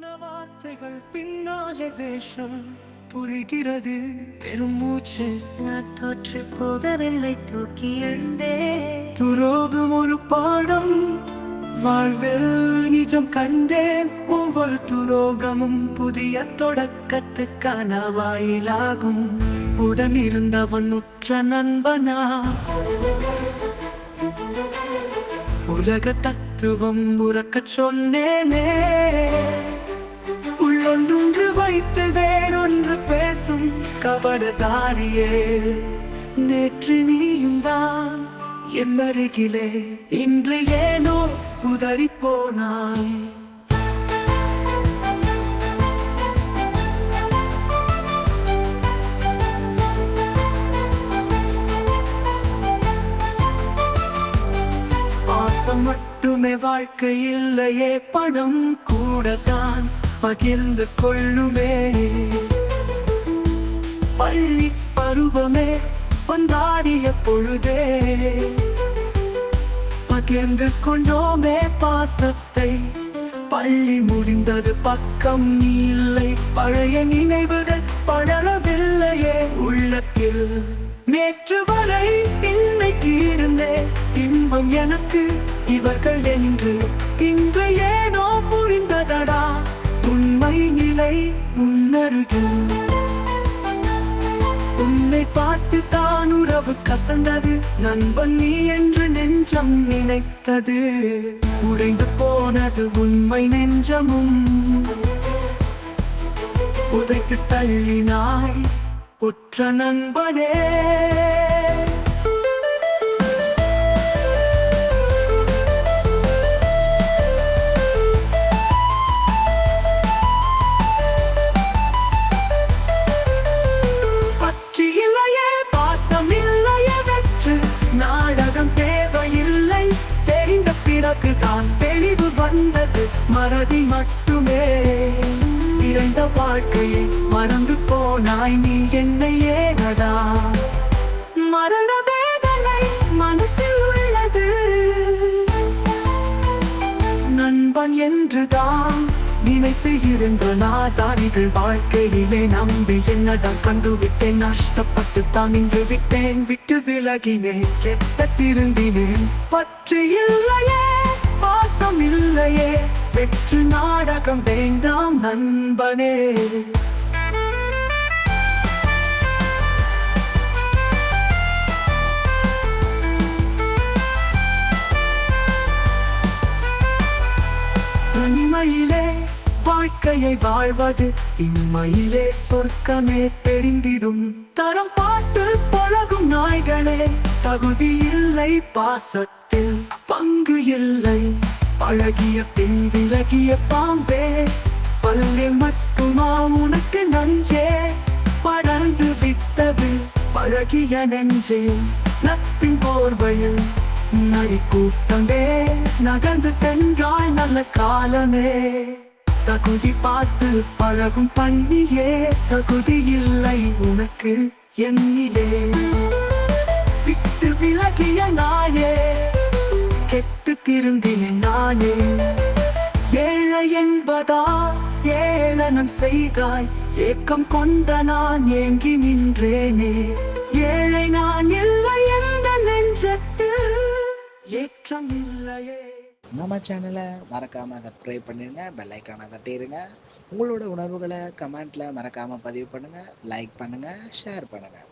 மான வார்த்தைகள் பின்னாலே வேஷம் புரிகிறது. பெருமூச்சு நான் தோற்று போகவில்லை தூக்கி எழுந்தே. துரோகம் ஒரு பாடம் வாழ்வில் நிஜம் கண்டேன். ஒவ்வொரு துரோகமும் புதிய தொடக்கத்துக்கான வாயிலாகும். உடன் இருந்தவன் உற்ற நண்பனா? உலக தத்துவம் உறக்கச் சொன்னேனே. கபடதாரியே நேற்று நீயும் தான் என் அருகிலே இன்று ஏனோ உதறி போனாய் மட்டுமே வாழ்க்கை இல்லையே பணம் கூடத்தான் பகிர்ந்து கொள்ளுமே. பள்ளி பருவமே கொண்டாடிய பொழுதே. பகிர்ந்து கொண்டோமே பாசத்தை. பள்ளி முடிந்தது பக்கம் நீ இல்லை. பழைய நினைவுகள் படரவில்லையே உள்ளத்தில். நேற்று வரை இன்னைக்கு இருந்தே. இன்பம் எனக்கு இவர்கள் என்று. இன்று ஏனோ புரிந்ததடா. உண்மை நிலை உன்னருகில் உன்னை பார்த்து தான் உறவு கசந்தது. நண்பன் நீ என்று நெஞ்சம் நினைத்தது. உடைந்து போனது உண்மை நெஞ்சமும். உதைத்து தள்ளினாய் உற்ற நண்பனே. வந்தது மறதி மட்டுமே. இறந்த வாழ்க்கையை மறந்து போனாய் நீ என்னை ஏனடா? மரண வேதனை மனசில் உள்ளது. நண்பன் என்றுதான் நினைத்து இருந்த நாதாரிகள் வாழ்க்கையிலே நம்பி என்னதான் கண்டு விட்டேன் நஷ்டப்பட்டு தான் நின்று விட்டேன். விட்டு விலகினேன். கெட்ட திரும்பினேன் பற்று இல்லையே. வெற்று நாடகம் வேண்டாம் நண்பனே. தனிமையிலே வாழ்க்கையை வாழ்வது இம்மையிலே சொர்க்கமே தெரிந்திடும். தரம் பாட்டு பழகும் நாய்களே தகுதி இல்லை பாசத்தில் பங்கு இல்லை. அழகிய பின் விலகிய பாம்பே. பல்லே மட்டுமா உனக்கு நஞ்சே படர்ந்து விட்டது பழகிய நெஞ்சே. நட்பின் போர்வையில் நரி கூட்டமே. நகர்ந்து சென்றாய் நல்ல காலமே. தகுதி பார்த்து பழகும் பண்ணியே. தகுதி இல்லை உனக்கு எண்ணிலே விட்டு விலகிய நாயே. கெட்டு திரும்பினேன் நானே. ஏழை என்பதா? ஏளனம் செய்தாய். ஏக்கம் கொண்ட நான் ஏங்கி நின்றேனே. ஏழை நான் இல்லை எந்த நெஞ்சத்தில் ஏற்றம் இல்லையே. நம்ம சேனலை மறக்காமல் அதை ப்ரே பண்ணிடுங்க பெல் தட்டிடுங்க உங்களோட உணர்வுகளை கமெண்ட்டில் மறக்காமல் பதிவு பண்ணுங்கள் லைக் பண்ணுங்கள் ஷேர் பண்ணுங்கள்